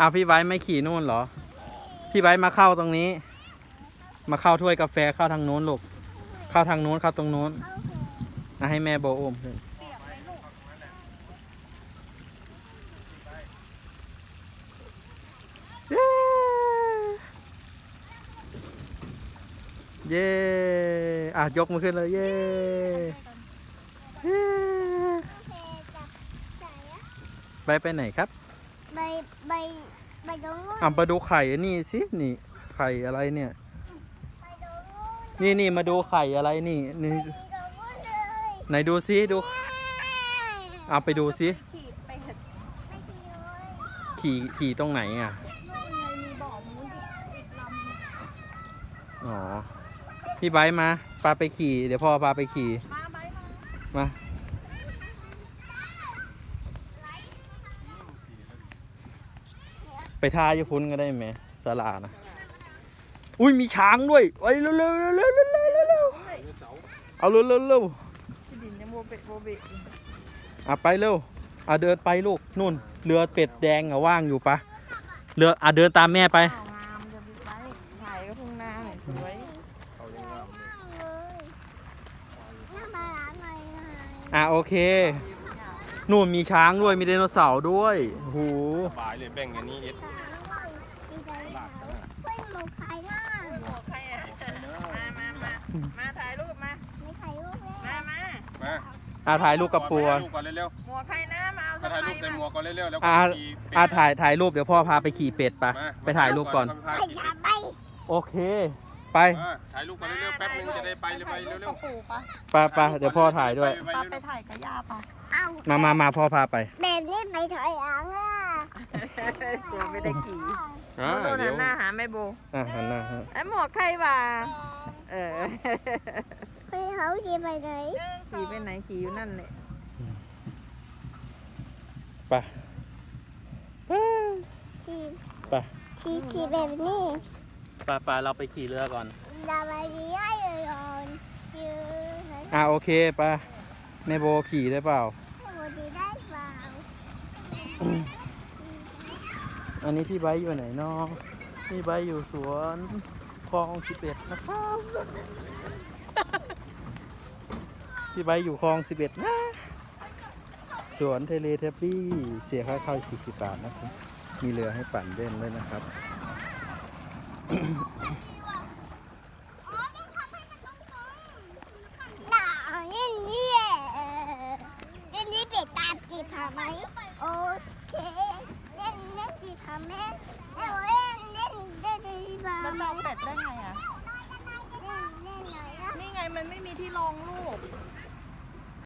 อาพี่ไบร์ทไม่ขี่นู่นเหรอ พี่ไบร์ทมาเข้าตรงนี้ มาเข้าถ้วยกาแฟเข้าทางโน้นลูก เข้าทางโน้นเข้าตรงโน้นอะให้แม่โบอุ้มขึ้นเย้เย้อะยกมือขึ้นเลยเย้เย้ไปไปไหนครับ ใบใบใบตรงนู้นอะมาดูไข่อันนี่สินี่ ไข่อะไรเนี่ย ใบตรงนู้นนี่นี่มาดูไข่อะไรนี่นี่ใบตรงนู้นเลยไหนดูซิดูเอาไปดูซิขี่ไปเถอะไม่ดีเลยขี่ขี่ตรงไหนอะนู่นเลยมีบ่อมูนอีกลำหนึ่งอ๋อพี่ไบร์ทมาปาไปขี่ เดี๋ยวพ่อพาไปขี่มาใบมามา ไปทาอยู่พุ้นก็ได้ไหมสลานะอุ้ยมีช้างด้วยไปเร็วเร็วเร็วเร็วเร็วเร็วเอาเร็วเร็วเร็วอไปเร็วอะเดินไปลูกนู่นเรือเป็ดแดงอะว่างอยู่ปะเรืออะเดินตามแม่ไปออะโอเค นู่นมีช้างด้วยมีไดโนเสาร์ด้วยโอ้โหบายเลยแบ่งกันนี่เอ็ดดีใจค่ะเพื่อนหมูขายหน้าๆบอกใครอะมามามามาถ่ายรูปมาไม่ขายรูปเลยมามามาอะถ่ายรูปกับปัว ถ่ายรูปก่อนเร็วหมวกใครนะมาเอาๆสมาถ่ายไปรูปใส่มาหมวกก่อนเร็วๆแล้วก็อะขี่เป็ดอะถ่ายถ่ายรูปเดี๋ยวพ่อพาไปขี่เป็ดปะมาไปถ่ายรูปก่อนพาไปขี่อย่าเป็ด ไปโอเคไปมาถ่ายรูปก่อนเร็วๆแป๊บนึงจะได้ไปเลยไปถ่ายรูปเร็กัวบปู่ปะไปไปเดี๋ยวพ่อถ่ายด้วย ไปปะเร็วไปถ่ายกับย่าปะเอามามามาพ่อพาไปแบบนี้ไปถอยหลังอะกลัวไม่ได้ขี่ๆอ่าโบหัเดี๋ยนวหน้าหาแม่โบอะหันหน้าฮะไอ้หมวกใครวะเออพี่เขาขี่ไปไหนขี่ไปไหนขี่อยู่นั่นเลยไปขี่ไปขี่ขี่แบบนี้ ไปไปเราไปขี่เรือก่อน ดาบาดีให้เลยก่อนยืนอะโอเคไปแม่โบขี่ได้เปล่าให้บดีได้เปล่าอันนี้พี่ไบร์ทอยู่ไหนเนาะพี่ไบร์ทอยู่สวนคลองสิบเอ็ดนะครับ พี่ไบร์ทอยู่คลองสิบเอ็ดนะ สวนเทเลเทปปี้เสียค่าเข้าสี่สิบบาทนะครับ มีเรือให้ปั่นเล่นด้วยนะครับ โอเคเล่นเล่นจีบหาแม่เล่นเล่นเล่นเล่นดีบ้ามันเอาเป็ดได้ไงอะเล่นเล่นหน่อยนะนี่ไงมันไม่มีที่รองลูกเ